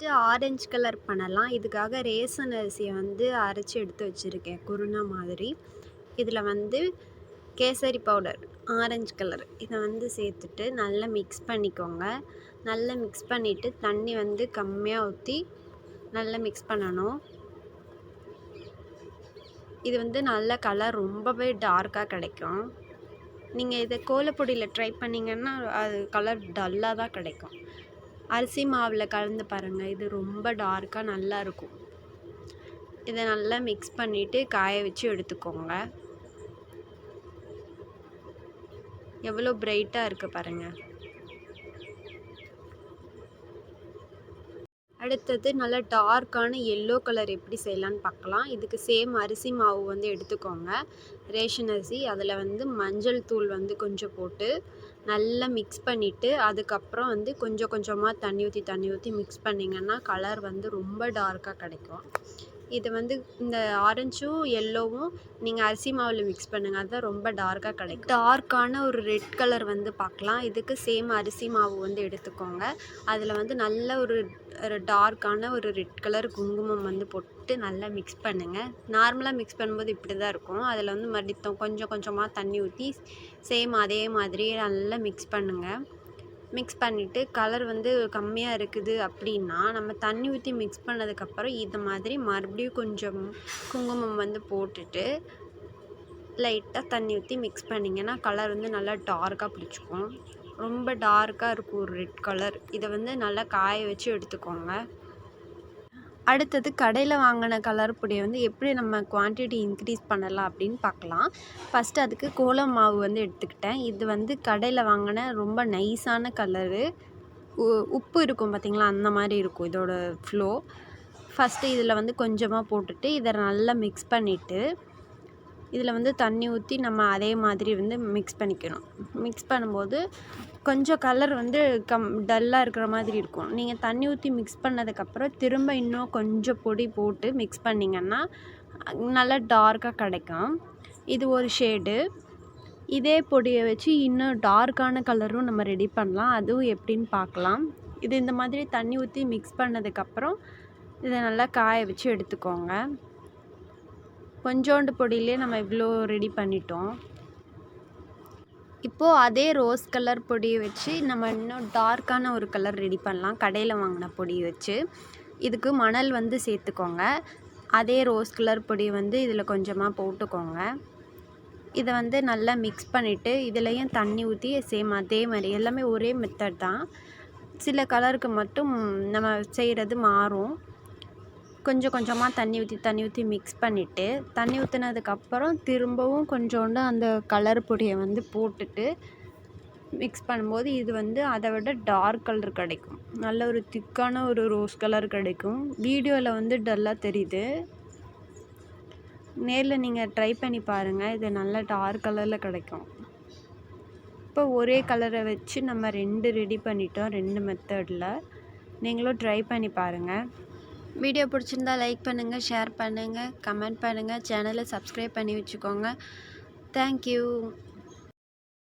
First orange colour பண்ணலாம். இதுக்காக ration அரிசியை வந்து அரைச்சி எடுத்து வச்சுருக்கேன். குருணா மாதிரி. இதில் வந்து கேசரி பவுடர் ஆரஞ்சு கலர். இதை வந்து சேர்த்துட்டு நல்லா மிக்ஸ் பண்ணிக்கோங்க. நல்லா மிக்ஸ் பண்ணிவிட்டு தண்ணி வந்து கம்மியாக ஊற்றி நல்லா மிக்ஸ் பண்ணணும். இது வந்து நல்ல கலர் ரொம்பவே டார்க்காக கிடைக்கும். நீங்கள் இதை கோலப்பொடியில் ட்ரை பண்ணிங்கன்னா அது கலர் டல்லாக தான் கிடைக்கும். அரிசி மாவில் கலந்து பாருங்கள் இது ரொம்ப டார்க்காக நல்லா இருக்கும். இதை நல்லா மிக்ஸ் பண்ணிவிட்டு காய வச்சு எடுத்துக்கோங்க. எவ்வளோ பிரைட்டாக இருக்குது பாருங்கள் அடுத்தது நல்லா டார்க்கான எல்லோ கலர் எப்படி செய்யலான்னு பார்க்கலாம். இதுக்கு சேம் அரிசி மாவு வந்து எடுத்துக்கோங்க. ரேஷன் அரிசி அதில் வந்து மஞ்சள் தூள் வந்து கொஞ்சம் போட்டு நல்லா மிக்ஸ் பண்ணிவிட்டு அதுக்கப்புறம் வந்து கொஞ்சம் கொஞ்சமாக தண்ணி ஊற்றி தண்ணி ஊற்றி மிக்ஸ் பண்ணிங்கன்னா கலர் வந்து ரொம்ப டார்க்காக கிடைக்கும். இது வந்து இந்த ஆரஞ்சும் எல்லோவும் நீங்கள் அரிசி மாவில் மிக்ஸ் பண்ணுங்கள் அதுதான் ரொம்ப டார்க்காக கிடைக்கும். டார்க்கான ஒரு ரெட் கலர் வந்து பார்க்கலாம். இதுக்கு சேம் அரிசி மாவு வந்து எடுத்துக்கோங்க. அதில் வந்து நல்ல ஒரு டார்க்கான ஒரு ரெட் கலர் குங்குமம் வந்து போட்டு நல்லா மிக்ஸ் பண்ணுங்கள் நார்மலாக மிக்ஸ் பண்ணும்போது இப்படி தான் இருக்கும். அதில் வந்து மறுபடியும் கொஞ்சம் கொஞ்சமாக தண்ணி ஊற்றி சேம் அதே மாதிரி நல்லா மிக்ஸ் பண்ணுங்கள் மிக்ஸ் பண்ணிவிட்டு கலர் வந்து கம்மியாக இருக்குது அப்படின்னா நம்ம தண்ணி ஊற்றி மிக்ஸ் பண்ணதுக்கப்புறம் இது மாதிரி மறுபடியும் கொஞ்சம் குங்குமம் வந்து போட்டுட்டு லைட்டாக தண்ணி ஊற்றி மிக்ஸ் பண்ணிங்கன்னா கலர் வந்து நல்லா டார்க்காக பிடிச்சிக்கும். ரொம்ப டார்க்காக இருக்கும் ஒரு ரெட் கலர் இதை வந்து நல்லா காய வச்சு எடுத்துக்கோங்க. அடுத்தது கடையில் வாங்கின கலர் பொடியை வந்து எப்படி நம்ம குவான்டிட்டி இன்க்ரீஸ் பண்ணலாம் அப்படின்னு பார்க்கலாம். ஃபஸ்ட்டு அதுக்கு கோலம் மாவு வந்து எடுத்துக்கிட்டேன். இது வந்து கடையில் வாங்கின ரொம்ப நைஸான கலரு உப்பு இருக்கும் பார்த்திங்களா அந்த மாதிரி இருக்கும் இதோட ஃப்ளோ ஃபஸ்ட்டு இதில் வந்து கொஞ்சமாக போட்டுட்டு இதை நல்லா மிக்ஸ் பண்ணிவிட்டு இதில் வந்து தண்ணி ஊற்றி நம்ம அதே மாதிரி வந்து மிக்ஸ் பண்ணிக்கணும். மிக்ஸ் பண்ணும்போது கொஞ்சம் கலர் வந்து கம் டல்லாக இருக்கிற மாதிரி இருக்கும். நீங்கள் தண்ணி ஊற்றி மிக்ஸ் பண்ணதுக்கப்புறம் திரும்ப இன்னும் கொஞ்சம் பொடி போட்டு மிக்ஸ் பண்ணிங்கன்னா நல்லா டார்க்காக கிடைக்கும். இது ஒரு ஷேடு இதே பொடியை வச்சு இன்னும் டார்க்கான கலரும் நம்ம ரெடி பண்ணலாம். அதுவும் எப்படின்னு பார்க்கலாம். இது இந்த மாதிரி தண்ணி ஊற்றி மிக்ஸ் பண்ணதுக்கப்புறம் இதை நல்லா காய வச்சு எடுத்துக்கோங்க. கொஞ்சோண்டு பொடியிலே நம்ம இவ்வளோ ரெடி பண்ணிட்டோம். இப்போது அதே ரோஸ் கலர் பொடியை வச்சு நம்ம இன்னும் டார்க்கான ஒரு கலர் ரெடி பண்ணலாம். கடையில் வாங்கின பொடியை வச்சு. இதுக்கு மணல் வந்து சேர்த்துக்கோங்க. அதே ரோஸ் கலர் பொடி வந்து இதில் கொஞ்சமாக போட்டுக்கோங்க. இதை வந்து நல்லா மிக்ஸ் பண்ணிவிட்டு இதுலேயும் தண்ணி ஊற்றி சேம் அதே மாதிரி எல்லாமே ஒரே மெத்தட் தான். சில கலருக்கு மட்டும் நம்ம செய்கிறது மாறும். கொஞ்சம் கொஞ்சமாக தண்ணி ஊற்றி தண்ணி ஊற்றி மிக்ஸ் பண்ணிவிட்டு தண்ணி ஊற்றுனதுக்கப்புறம் திரும்பவும் கொஞ்சோண்டு அந்த கலர் பொடியை வந்து போட்டுட்டு மிக்ஸ் பண்ணும்போது இது வந்து அதை விட டார்க் கலர் கிடைக்கும். நல்ல ஒரு திக்கான ஒரு ரோஸ் கலர் கிடைக்கும். வீடியோவில் வந்து டல்லாக தெரியுது. நேரில் நீங்கள் ட்ரை பண்ணி பாருங்கள் இது நல்லா டார்க் கலரில் கிடைக்கும். இப்போ ஒரே கலரை வச்சு நம்ம ரெண்டு ரெடி பண்ணிட்டோம் ரெண்டு மெத்தடில் நீங்களும் ட்ரை பண்ணி பாருங்கள் வீடியோ பிடிச்சிருந்தா லைக் பண்ணுங்கள் ஷேர் பண்ணுங்கள் கமெண்ட் பண்ணுங்கள் சேனலை சப்ஸ்கிரைப் பண்ணி வச்சுக்கோங்க. தேங்க்யூ